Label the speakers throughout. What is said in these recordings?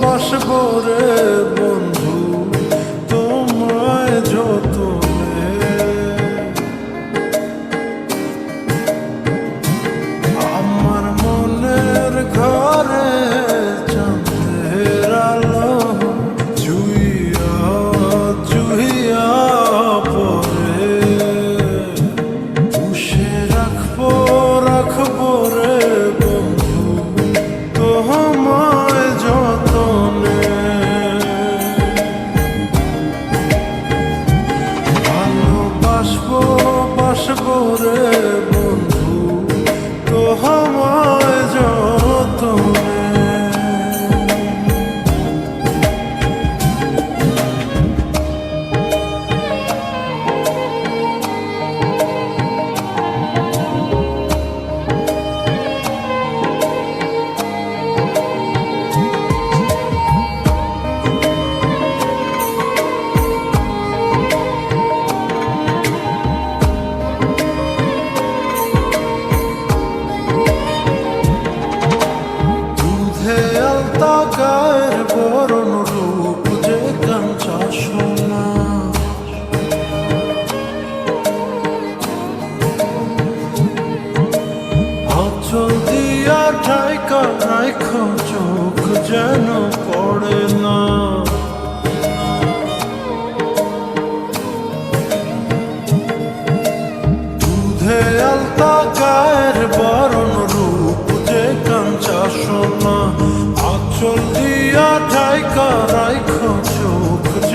Speaker 1: বাসবো রে। home. গায়ের বরণ রূপ যে কাঞ্চা সোনা অচল দিয়া ঠাইকা রাইখ চোখ যেন পড়ে না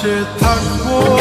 Speaker 1: 是糖果。